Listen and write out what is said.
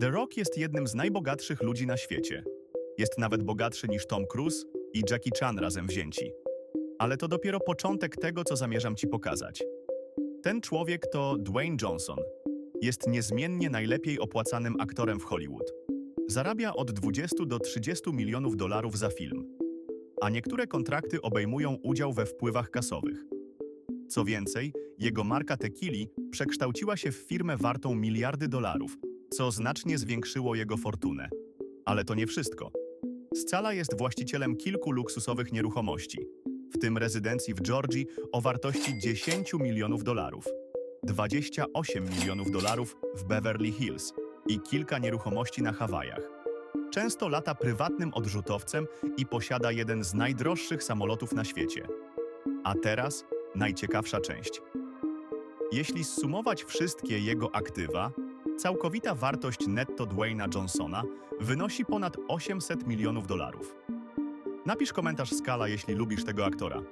The Rock jest jednym z najbogatszych ludzi na świecie. Jest nawet bogatszy niż Tom Cruise i Jackie Chan razem wzięci. Ale to dopiero początek tego, co zamierzam ci pokazać. Ten człowiek to Dwayne Johnson. Jest niezmiennie najlepiej opłacanym aktorem w Hollywood. Zarabia od 20 do 30 milionów dolarów za film, a niektóre kontrakty obejmują udział we wpływach kasowych. Co więcej, jego marka Tequili przekształciła się w firmę wartą miliardy dolarów, co znacznie zwiększyło jego fortunę. Ale to nie wszystko. Scala jest właścicielem kilku luksusowych nieruchomości, w tym rezydencji w Georgii o wartości 10 milionów dolarów, 28 milionów dolarów w Beverly Hills i kilka nieruchomości na Hawajach. Często lata prywatnym odrzutowcem i posiada jeden z najdroższych samolotów na świecie. A teraz najciekawsza część. Jeśli zsumować wszystkie jego aktywa, całkowita wartość netto Dwayna Johnsona wynosi ponad 800 milionów dolarów. Napisz komentarz skala, jeśli lubisz tego aktora.